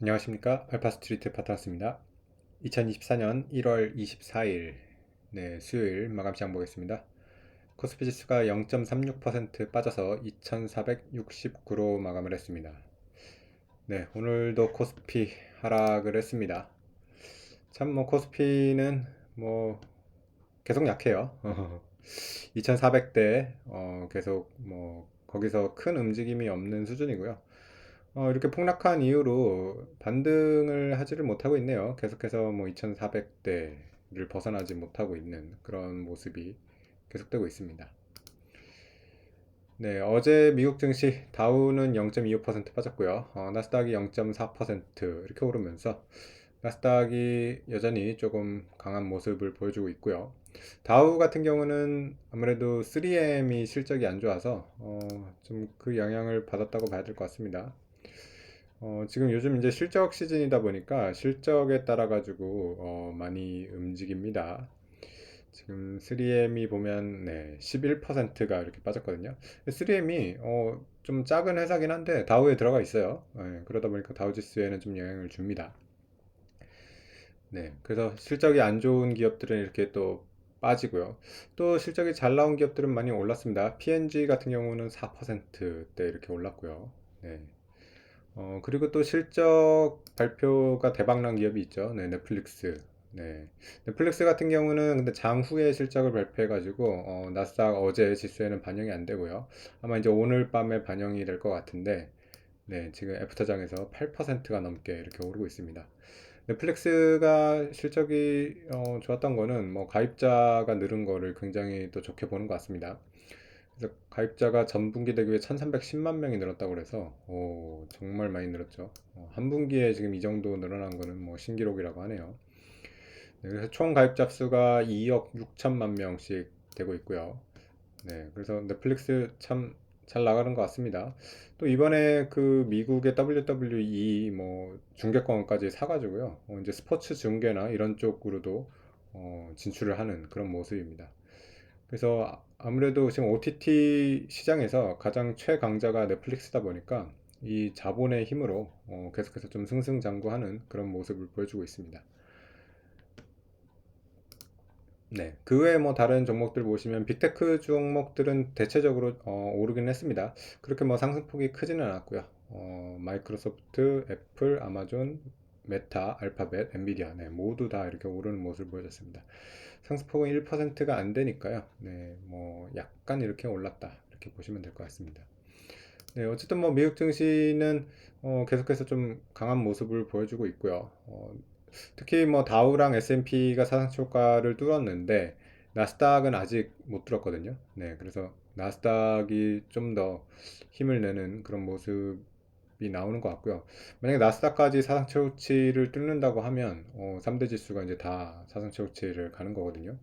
안녕하십니까? 알파스트리트 파트너스입니다. 2024년 1월 24일 네, 수요일 마감 시장 보겠습니다. 코스피 지수가 0.36% 빠져서 2469로 마감을 했습니다. 네 오늘도 코스피 하락을 했습니다. 참 뭐 코스피는 뭐 계속 약해요. 2400대 어, 계속 뭐 거기서 큰 움직임이 없는 수준이고요 어, 이렇게 폭락한 이후로 반등을 하지를 못하고 있네요. 계속해서 뭐 2400대를 벗어나지 못하고 있는 그런 모습이 계속되고 있습니다. 네, 어제 미국 증시 다우는 0.25% 빠졌고요. 어, 나스닥이 0.4% 이렇게 오르면서 나스닥이 여전히 조금 강한 모습을 보여주고 있고요. 다우 같은 경우는 아무래도 3M이 실적이 안 좋아서 어, 좀 그 영향을 받았다고 봐야 될 것 같습니다. 어, 지금 요즘 이제 실적 시즌이다 보니까 실적에 따라 가지고 어, 많이 움직입니다. 지금 3M이 보면 네, 11%가 이렇게 빠졌거든요. 3M이 어, 좀 작은 회사긴 한데 다우에 들어가 있어요. 네, 그러다 보니까 다우 지수에는 좀 영향을 줍니다. 네, 그래서 실적이 안 좋은 기업들은 이렇게 또 빠지고요. 또 실적이 잘 나온 기업들은 많이 올랐습니다. P&G 같은 경우는 4%대 이렇게 올랐고요. 네. 어, 그리고 또 실적 발표가 대박난 기업이 있죠. 네, 넷플릭스. 네. 넷플릭스 같은 경우는 근데 장후에 실적을 발표해가지고, 어, 나스닥 어제 지수에는 반영이 안 되고요. 아마 이제 오늘 밤에 반영이 될 것 같은데, 네, 지금 애프터장에서 8%가 넘게 이렇게 오르고 있습니다. 넷플릭스가 실적이 어, 좋았던 거는 뭐 가입자가 늘은 거를 굉장히 또 좋게 보는 것 같습니다. 그래서 가입자가 전분기 대비해 1310만 명이 늘었다고 그래서 오, 정말 많이 늘었죠. 어, 한 분기에 지금 이 정도 늘어난 거는 뭐 신기록이라고 하네요. 네, 그래서 총 가입자 수가 2억 6천만 명씩 되고 있고요. 네, 그래서 넷플릭스 참 잘 나가는 것 같습니다. 또 이번에 그 미국의 WWE 뭐 중계권까지 사가지고요. 어, 이제 스포츠 중계나 이런 쪽으로도 어, 진출을 하는 그런 모습입니다. 그래서 아무래도 지금 OTT 시장에서 가장 최강자가 넷플릭스다 보니까 이 자본의 힘으로 어, 계속해서 좀 승승장구하는 그런 모습을 보여주고 있습니다. 네, 그 외에 뭐 다른 종목들 보시면 빅테크 종목들은 대체적으로 어, 오르긴 했습니다. 그렇게 뭐 상승폭이 크지는 않았고요. 어, 마이크로소프트, 애플, 아마존, 메타, 알파벳, 엔비디아 네, 모두 다 이렇게 오르는 모습을 보여줬습니다. 상승폭은 1%가 안 되니까요. 네, 뭐 약간 이렇게 올랐다 이렇게 보시면 될 것 같습니다. 네, 어쨌든 뭐 미국 증시는 어, 계속해서 좀 강한 모습을 보여주고 있고요. 어, 특히 뭐 다우랑 S&P가 사상치 효과를 뚫었는데 나스닥은 아직 못 뚫었거든요. 네, 그래서 나스닥이 좀 더 힘을 내는 그런 모습 이 나오는 것 같고요. 만약에 나스닥까지 사상 최고치를 뚫는다고 하면 어, 3대 지수가 이제 다 사상 최고치를 가는 거거든요.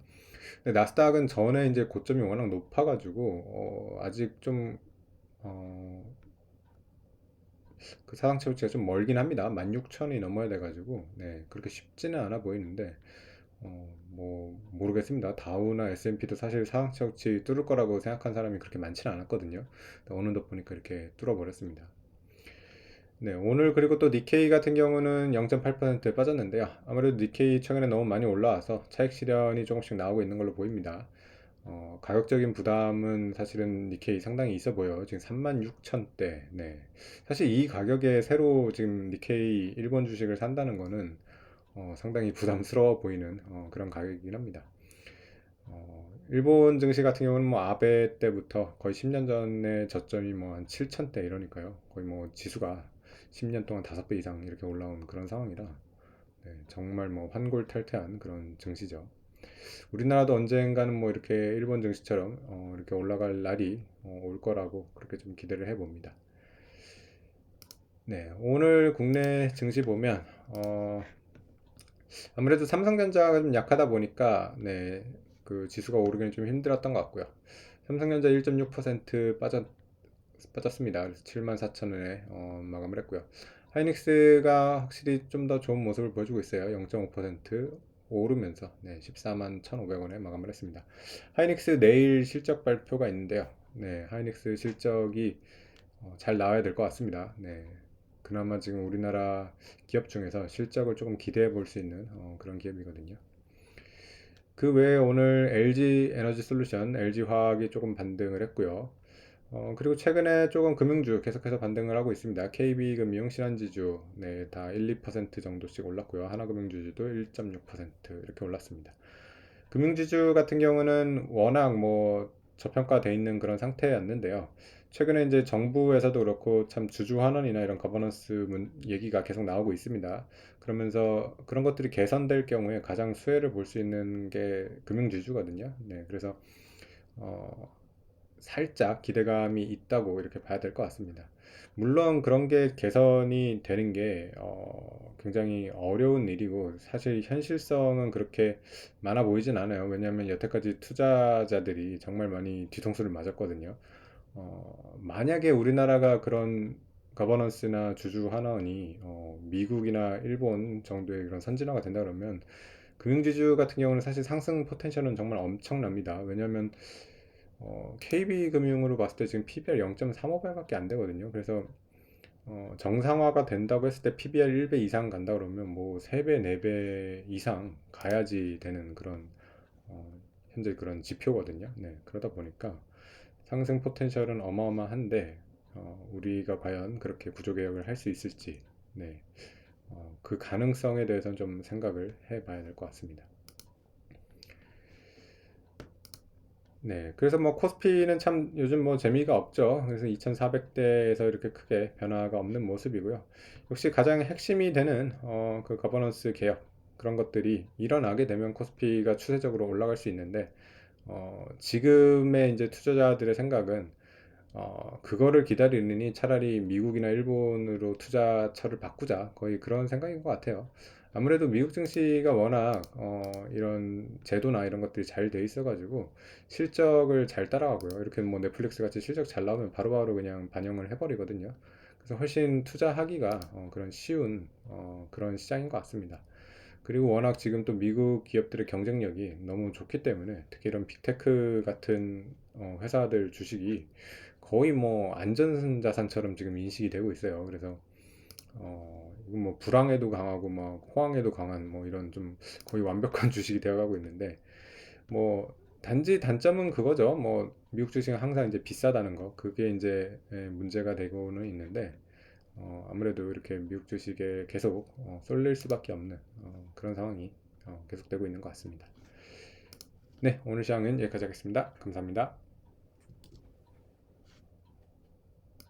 근데 나스닥은 전에 이제 고점이 워낙 높아가지고 어, 아직 좀 어, 그 사상 최고치가 좀 멀긴 합니다. 16,000이 넘어야 돼가지고 네, 그렇게 쉽지는 않아 보이는데 어, 뭐 모르겠습니다. 다우나 S&P도 사실 사상 최고치 뚫을 거라고 생각한 사람이 그렇게 많지는 않았거든요. 어느덧 보니까 이렇게 뚫어버렸습니다. 네, 오늘 그리고 또 니케이 같은 경우는 0.8% 빠졌는데요. 아무래도 니케이 최근에 너무 많이 올라와서 차익 실현이 조금씩 나오고 있는 걸로 보입니다. 어, 가격적인 부담은 사실은 니케이 상당히 있어 보여요. 지금 36,000대. 네. 사실 이 가격에 새로 지금 니케이 일본 주식을 산다는 거는 어, 상당히 부담스러워 보이는 어, 그런 가격이긴 합니다. 어, 일본 증시 같은 경우는 뭐 아베 때부터 거의 10년 전에 저점이 뭐 한 7,000대 이러니까요. 거의 뭐 지수가 10년 동안 5배 이상 이렇게 올라온 그런 상황이라 네, 정말 뭐 환골탈태한 그런 증시죠. 우리나라도 언젠가는 뭐 이렇게 일본 증시처럼 어, 이렇게 올라갈 날이 어, 올 거라고 그렇게 좀 기대를 해봅니다. 네, 오늘 국내 증시 보면 어, 아무래도 삼성전자가 좀 약하다 보니까 네, 그 지수가 오르기는 좀 힘들었던 것 같고요. 삼성전자 1.6% 빠졌 빠졌습니다. 그래서 74,000원에 어, 마감을 했고요. 하이닉스가 확실히 좀 더 좋은 모습을 보여주고 있어요. 0.5% 오르면서 네, 14만 1,500원에 마감을 했습니다. 하이닉스 내일 실적 발표가 있는데요. 네, 하이닉스 실적이 어, 잘 나와야 될 것 같습니다. 네, 그나마 지금 우리나라 기업 중에서 실적을 조금 기대해 볼 수 있는 어, 그런 기업이거든요. 그 외에 오늘 LG 에너지 솔루션, LG 화학이 조금 반등을 했고요. 어, 그리고 최근에 조금 금융주 계속해서 반등을 하고 있습니다. KB금융, 신한지주, 네, 다 1, 2% 정도씩 올랐고요. 하나금융주주도 1.6% 이렇게 올랐습니다. 금융지주 같은 경우는 워낙 뭐 저평가돼 있는 그런 상태였는데요. 최근에 이제 정부에서도 그렇고 참 주주 환원이나 이런 거버넌스 문, 얘기가 계속 나오고 있습니다. 그러면서 그런 것들이 개선될 경우에 가장 수혜를 볼 수 있는 게 금융지주거든요. 네, 그래서 어, 살짝 기대감이 있다고 이렇게 봐야 될 것 같습니다. 물론 그런 게 개선이 되는 게 어, 굉장히 어려운 일이고 사실 현실성은 그렇게 많아 보이진 않아요. 왜냐하면 여태까지 투자자들이 정말 많이 뒤통수를 맞았거든요. 어, 만약에 우리나라가 그런 거버넌스나 주주 환원이 어, 미국이나 일본 정도의 그런 선진화가 된다 그러면 금융지주 같은 경우는 사실 상승 포텐셜은 정말 엄청납니다. 왜냐하면 어, KB금융으로 봤을 때 지금 PBR 0.35배밖에 안 되거든요. 그래서 어, 정상화가 된다고 했을 때 PBR 1배 이상 간다 그러면 뭐 3배, 4배 이상 가야지 되는 그런 어, 현재 그런 지표거든요. 네, 그러다 보니까 상승 포텐셜은 어마어마한데 어, 우리가 과연 그렇게 구조 개혁을 할 수 있을지 네, 어, 그 가능성에 대해서는 좀 생각을 해봐야 될 것 같습니다. 네, 그래서 뭐 코스피는 참 요즘 뭐 재미가 없죠. 그래서 2400대에서 이렇게 크게 변화가 없는 모습이고요. 역시 가장 핵심이 되는 어, 그 거버넌스 개혁 그런 것들이 일어나게 되면 코스피가 추세적으로 올라갈 수 있는데 어, 지금의 이제 투자자들의 생각은 어, 그거를 기다리느니 차라리 미국이나 일본으로 투자처를 바꾸자. 거의 그런 생각인 것 같아요. 아무래도 미국 증시가 워낙 어, 이런 제도나 이런 것들이 잘 돼 있어가지고 실적을 잘 따라가고요. 이렇게 뭐 넷플릭스 같이 실적 잘 나오면 바로바로 그냥 반영을 해버리거든요. 그래서 훨씬 투자하기가 어, 그런 쉬운 어, 그런 시장인 것 같습니다. 그리고 워낙 지금 또 미국 기업들의 경쟁력이 너무 좋기 때문에 특히 이런 빅테크 같은 어, 회사들 주식이 거의 뭐 안전자산처럼 지금 인식이 되고 있어요. 그래서 어, 뭐 불황에도 강하고 막 호황에도 강한 뭐 이런 좀 거의 완벽한 주식이 되어가고 있는데 뭐 단지 단점은 그거죠. 뭐 미국 주식은 항상 이제 비싸다는 거 그게 이제 예, 문제가 되고는 있는데 어, 아무래도 이렇게 미국 주식에 계속 어, 쏠릴 수밖에 없는 어, 그런 상황이 어, 계속되고 있는 것 같습니다. 네, 오늘 시황은 여기까지 하겠습니다. 감사합니다.